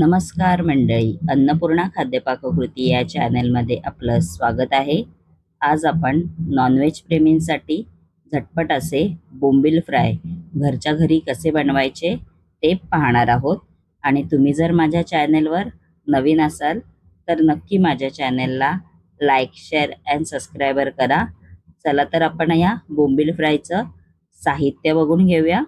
नमस्कार मंडळी. अन्नपूर्णा खाद्यपाककृती या चॅनलमध्ये आपलं स्वागत आहे. आज आपण नॉनव्हेज प्रेमींसाठी झटपट असे बोंबील फ्राय घरच्या घरी कसे बनवायचे ते पाहणार आहोत. आणि तुम्ही जर माझ्या चॅनेलवर नवीन असाल तर नक्की माझ्या चॅनेलला लाईक शेअर अँड सबस्क्रायबर करा. चला तर आपण या बोंबील फ्रायचं साहित्य बघून घेऊया.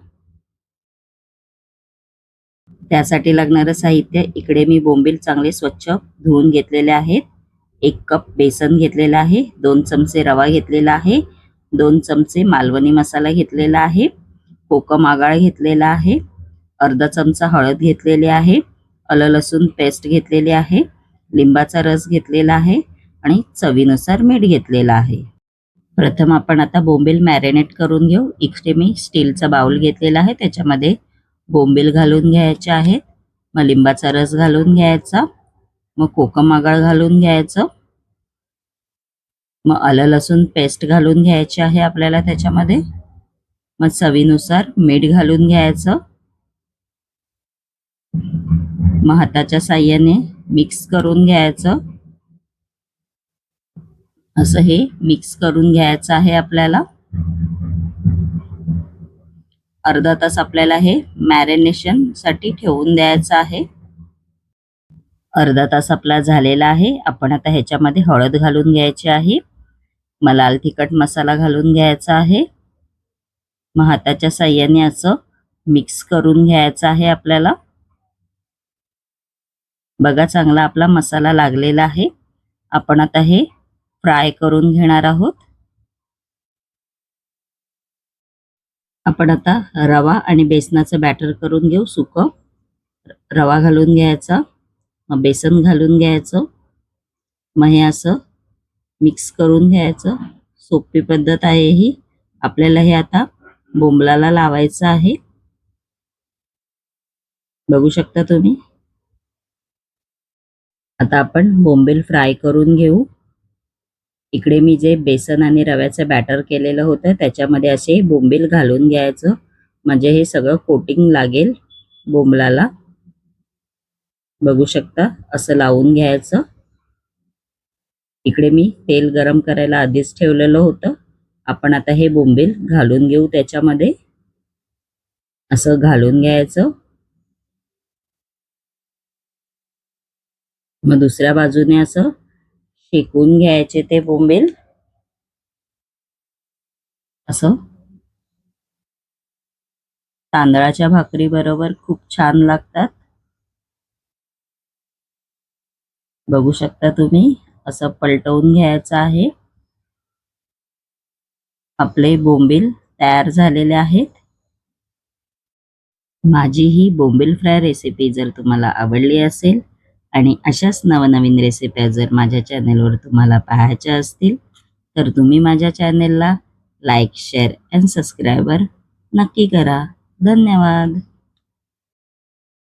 त्यासाठी लागणारं साहित्य इकडे मी बोंबील चांगले स्वच्छ धुवून घेतलेले आहेत. एक कप बेसन घेतलेला आहे दोन चमचे रवा घेतलेला आहे दोन चमचे मालवणी मसाला घेतलेला आहे कोकम आगाळ घेतलेला आहे अर्धा चमचा हळद घेतलेली आहे आलं लसूण पेस्ट घेतलेली आहे लिंबाचा रस घेतलेला आहे आणि चवीनुसार मीठ घेतलेलं आहे. प्रथम आपण आता बोंबील मॅरिनेट करून घेऊ. इकडे मी स्टीलचा बाउल घेतलेला आहे त्याच्यामध्ये बोंबील घालून घ्यायचे आहेत मग लिंबाचा रस घालून घ्यायचा मग कोकम आगळ घालून घ्यायचं मग आलं लसूण पेस्ट घालून घ्यायची आहे आपल्याला त्याच्यामध्ये मग चवीनुसार मीठ घालून घ्यायचं मग हाताच्या साह्याने मिक्स करून घ्यायचं असं हे मिक्स करून घ्यायचं आहे आपल्याला. अर्धा तास आपल्याला हे मॅरिनेशनसाठी ठेवून द्यायचं आहे. अर्धा तास आपला झालेला आहे. आपण आता ह्याच्यामध्ये हळद घालून घ्यायची आहे. मग लाल तिखट मसाला घालून घ्यायचा आहे. मग हाताच्या साह्याने असं मिक्स करून घ्यायचं आहे आपल्याला. बघा चांगला आपला मसाला लागलेला आहे. आपण आता हे फ्राय करून घेणार आहोत. आपण आता रवा आणि बेसनाचं बॅटर करून घेऊ सुक. रवा घालून घ्यायचा मग बेसन घालून घ्यायचं. मग हे असं मिक्स करून घ्यायचं. सोपी पद्धत आहे ही. आपल्याला हे आता बोंबलाला लावायचं आहे. बघू शकता तुम्ही? आता आपण बोंबेल फ्राय करून घेऊ. इकडे मी जे बेसन आणि रव्याचं बॅटर केलेलं होतं त्याच्यामध्ये असे बोंबील घालून घ्यायचं. म्हणजे हे सगळं कोटिंग लागेल बोंबलाला. बघू शकता असं लावून घ्यायचं. इकडे मी तेल गरम करायला आधीच ठेवलेलं होतं. आपण आता हे बोंबील घालून घेऊ त्याच्यामध्ये. असं घालून घ्यायचं. मग दुसऱ्या बाजूने असं शेकून घ्यायचे ते बोंबील? असं? तांदळाच्या भाकरी बरोबर खूप छान लागतात. बघू शकता तुम्ही असं पलटवून घ्यायचं आहे. आपले बोंबील तयार झालेले आहेत. माझी ही बोंबील फ्राय रेसिपी जर तुम्हाला आवडली असेल आणि अशाच नवनवीन रेसिप्या जर माझ्या चॅनेलवर तुम्हाला पाहायच्या असतील तर तुम्ही माझ्या चॅनेलला लाईक शेअर अँड सबस्क्रायबर नक्की करा. धन्यवाद.